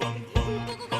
안녕하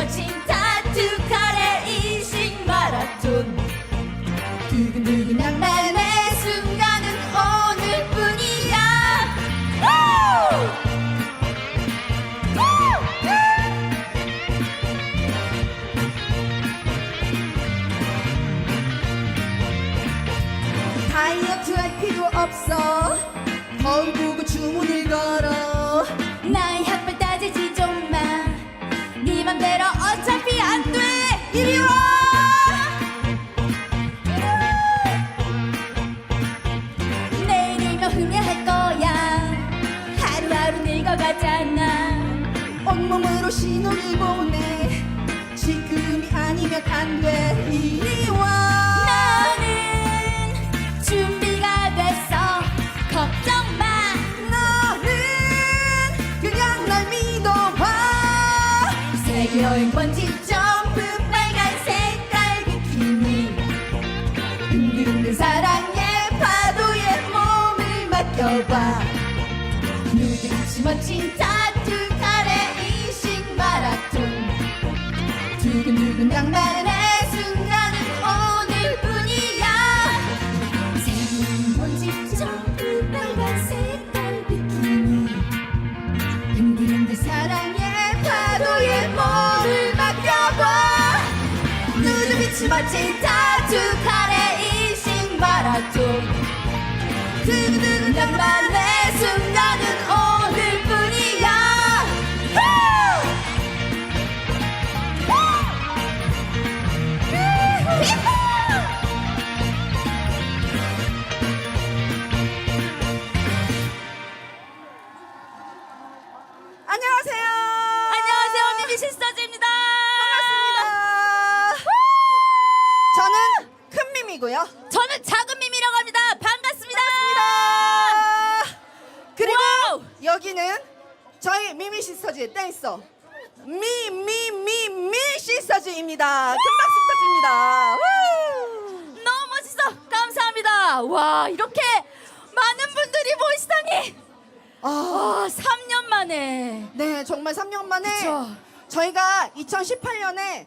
멋진 타투 카레 인식 마라톤. 두근두근 낭만의 순간은 오늘뿐이야! 다이어트 할 필요 없어. 거울 보고 주문을 걸어. 나의 핫 신호를 보내. 지금이 아니면 안돼. 이리 와 낭만의 순간은 오늘뿐이야. 새로운 번지 점프 빨간 색깔 비키니. 흔들흔들 사랑의 파도에 몸을 맡겨봐. 누드빛이 멋진 타투 카레 인식 마라톤. 두근두근 낭만의 순간 미미 시스터즈의 댄서 미 미 미 미 시스터즈입니다. 큰 박수 부탁드립니다. 우! 너무 멋있어. 감사합니다. 와 이렇게 많은 분들이 모이시다니. 아, 와 3년 만에. 네 정말 3년 만에 그쵸. 저희가 2018년에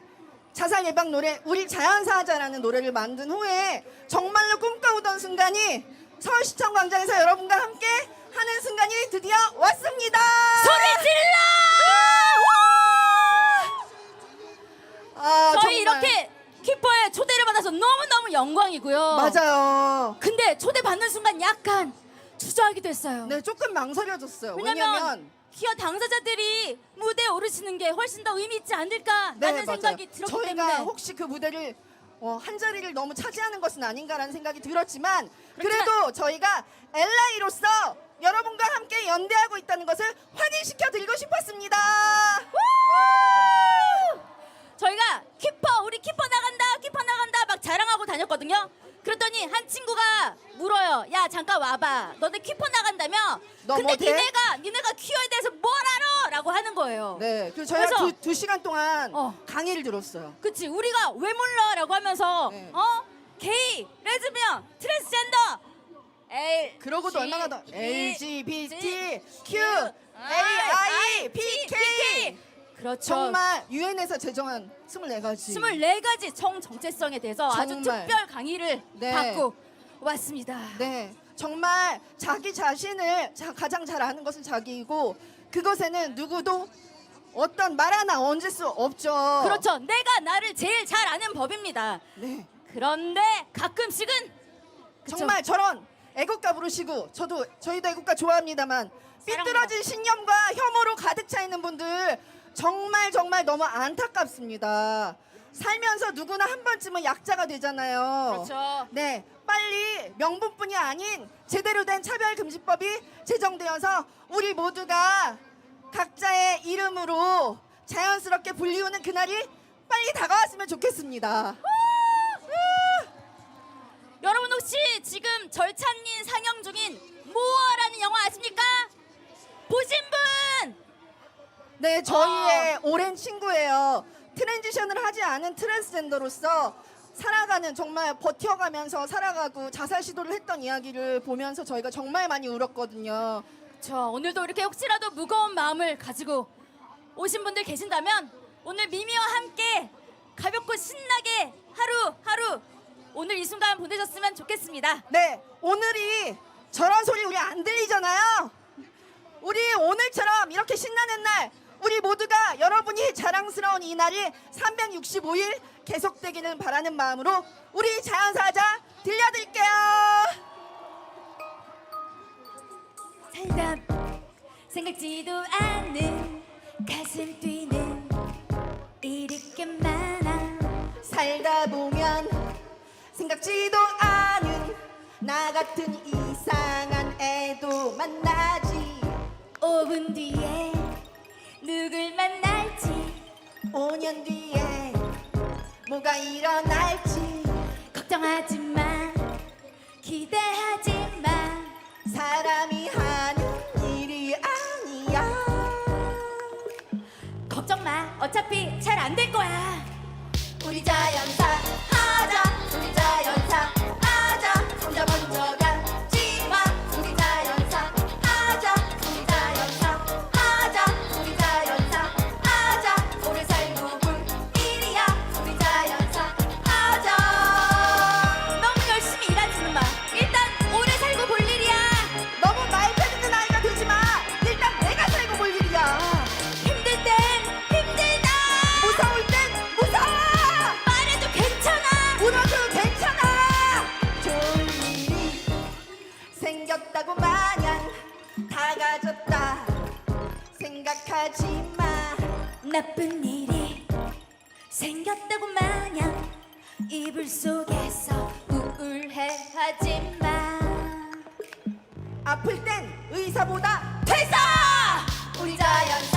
자살 예방 노래 우리 자연사하자라는 노래를 만든 후에 정말로 꿈꿔오던 순간이 서울시청 광장에서 여러분과 함께 하는 순간이 드디어 왔습니다. 소리 질러 아, 저희 정말. 이렇게 키퍼에 초대를 받아서 너무너무 영광이고요 맞아요. 근데 초대 받는 순간 약간 주저하기도 했어요 네 조금 망설여졌어요. 왜냐면, 왜냐면 기어 당사자들이 무대에 오르시는 게 훨씬 더 의미 있지 않을까라는 네, 맞아요. 생각이 들었기 저희가 때문에 혹시 그 무대를 어, 한 자리를 너무 차지하는 것은 아닌가라는 생각이 들었지만 그렇지만- 그래도 저희가 엘라이로서 여러분과 함께 연대하고 있다는 것을 확인시켜 드리고 싶었습니다. 저희가 키퍼 우리 키퍼 나간다 키퍼 나간다 막 자랑하고 다녔거든요 그랬더니 한 친구가 물어요 야 잠깐 와봐 너네 키퍼 나간다며 너 근데 못해? 니네가 니네가 퀴어에 대해서 뭘 알아 라고 하는 거예요 네, 그래서 저희가 그래서- 두, 두 시간 동안 어. 강의를 들었어요. 그치 우리가 왜 몰라 라고 하면서 네. 어 게이 레즈비언 트랜스젠더 L 그러고도 G, 얼마나 더 B, LGBT, G, Q, A, I, P, K. 그렇죠. 정말 유엔에서 제정한 24가지. 24가지 청 정체성에 대해서 아주 정말. 특별 강의를 네. 받고 왔습니다. 네, 정말 자기 자신을 자- 가장 잘 아는 것은 자기이고 그것에는 누구도 어떤 말 하나 얹을 수 없죠. 그렇죠. 내가 나를 제일 잘 아는 법입니다. 네, 그런데 가끔씩은 그쵸? 정말 저런 애국가 부르시고 저도 저희도 애국가 좋아합니다만 삐뚤어진 신념과 혐오로 가득 차 있는 분들 정말 정말 너무 안타깝습니다. 살면서 누구나 한 번쯤은 약자가 되잖아요. 그렇죠. 네, 빨리 명분뿐이 아닌 제대로 된 차별금지법이 제정되어서 우리 모두가 각자의 이름으로 자연스럽게 불리우는 그날이 빨리 다가왔으면 좋겠습니다. 여러분 혹시 지금 절찬린 상영 중인 모어라는 영화 아십니까? 보신 분? 네, 저희의 어. 오랜 친구예요. 트랜지션을 하지 않은 트랜스젠더로서 살아가는 정말 버텨가면서 살아가고 자살 시도를 했던 이야기를 보면서 저희가 정말 많이 울었거든요. 저 오늘도 이렇게 혹시라도 무거운 마음을 가지고 오신 분들 계신다면 오늘 미미와 함께 가볍고 신나게 하루 하루 오늘 이 순간 보내셨으면 좋겠습니다. 네, 오늘이 저런 소리 우리 안 들리잖아요. 우리 오늘처럼 이렇게 신나는 날, 우리 모두가 여러분이 자랑스러운 이 날이 365일 계속되기를 바라는 마음으로 우리 자연사자 들려드릴게요. 살다 생각지도 않는 가슴 뛰는 꽤 많아 살다 보면 생각지도 않은 나 같은 이상한 애도 만나지. 5분 뒤에 누굴 만날지. 5년 뒤에 뭐가 일어날지. 걱정하지 마 기대하지 마 사람이 하는 일이 아니야. 걱정 마. 어차피 잘 안 될 거야. 우리 자연사 생겼다고 마냥 다 가졌다. 생각하지 마. 나쁜 일이 생겼다고 마냥 이불 속에서 우울해하지 마. 아플 땐 의사보다 퇴사! 우리 자연사